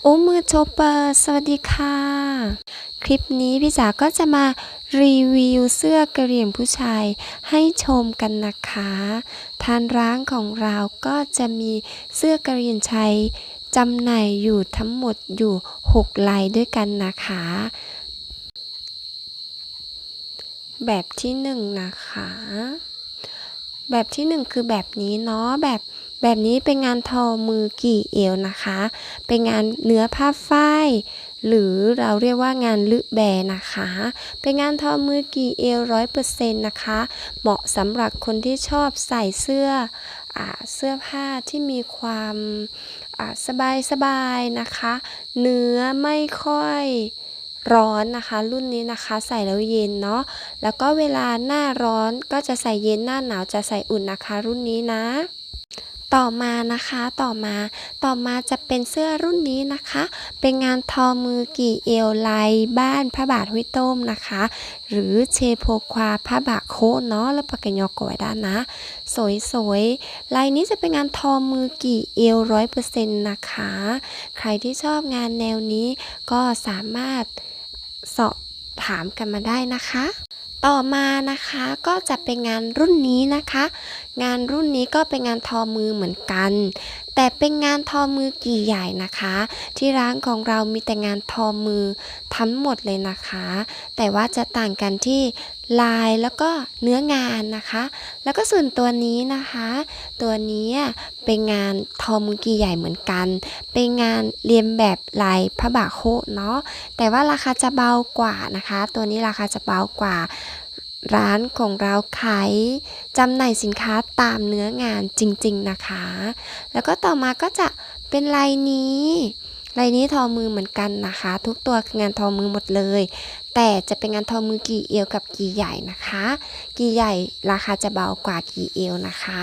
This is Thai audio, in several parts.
โอ้มือโชเปอร์สวัสดีค่ะ คลิปนี้พี่จ๋าก็จะมารีวิวเสื้อกระเหรี่ยงผู้ชายให้ชมกันนะคะ ทางร้านของเราก็จะมีเสื้อกระเหรี่ยงชายจำหน่ายอยู่ทั้งหมดอยู่ 6 ลายด้วยกันนะคะ แบบที่หนึ่งนะคะ แบบที่หนึ่งคือแบบนี้เนาะแบบแบบนี้เป็นงานทอมือกี่เอวนะคะ เป็นงานเนื้อผ้าฝ้ายหรือเราเรียกว่างานลึแบนะคะ เป็นงานทอมือกี่เอวร้อยเปอร์เซ็นต์นะคะ เหมาะสำหรับคนที่ชอบใส่เสื้ออเสื้อผ้าที่มีความสบายสบายๆนะคะ เนื้อไม่ค่อย ร้อนนะคะ รุ่นนี้นะคะใส่แล้วเย็นเนาะแล้วก็เวลาหน้าร้อนก็จะใส่เย็นหน้าหนาวจะใส่อุ่นนะคะ รุ่นนี้นะ ต่อมานะคะต่อมาต่อมาจะเป็นเสื้อรุ่นนี้นะคะ เป็นงานทอมือกี่เอวลายบ้านพระบาทห้วยต้มนะคะ หรือเชโพควาพระบาโคเนาะแล้วปากกยอกไว้ด้านนะ สวยๆลายนี้จะเป็นงานทอมือกี่เอวร้อยเปอร์เซ็นต์นะคะ ใครที่ชอบงานแนวนี้ก็สามารถ สอบถามกันมาได้นะคะ ต่อมานะคะก็จะเป็นงานรุ่นนี้นะคะ งานรุ่นนี้ก็เป็นงานทอมือเหมือนกัน แต่เป็นงานทอมือกี่ใหญ่นะคะ ที่ร้านของเรามีแต่งานทอมือทั้งหมดเลยนะคะ แต่ว่าจะต่างกันที่ลายแล้วก็เนื้องานนะคะ แล้วก็ส่วนตัวนี้นะคะ ตัวนี้เป็นงานทอมือกี่ใหญ่เหมือนกัน เป็นงานเรียนแบบลายพระบาโคเนาะแต่ว่าราคาจะเบากว่านะคะ ตัวนี้ราคาจะเบากว่า ร้านของเราขายจำหน่ายสินค้าตามเนื้องานจริง ๆนะคะ แล้วก็ต่อมาก็จะเป็นลายนี้ลายนี้ทอมือเหมือนกันนะคะ ทุกตัวคืองานทอมือหมดเลย แต่จะเป็นงานทอมือกี่เอวกับกี่ใหญ่นะคะ กี่ใหญ่ราคาจะเบากว่ากี่เอวนะคะ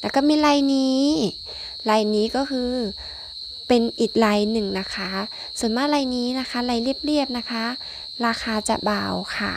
แล้วก็มีลายนี้ลายนี้ก็คือเป็นอีกลายหนึ่งนะคะ ส่วนมากลายนี้นะคะลายเรียบๆนะคะ ราคาจะเบาค่ะ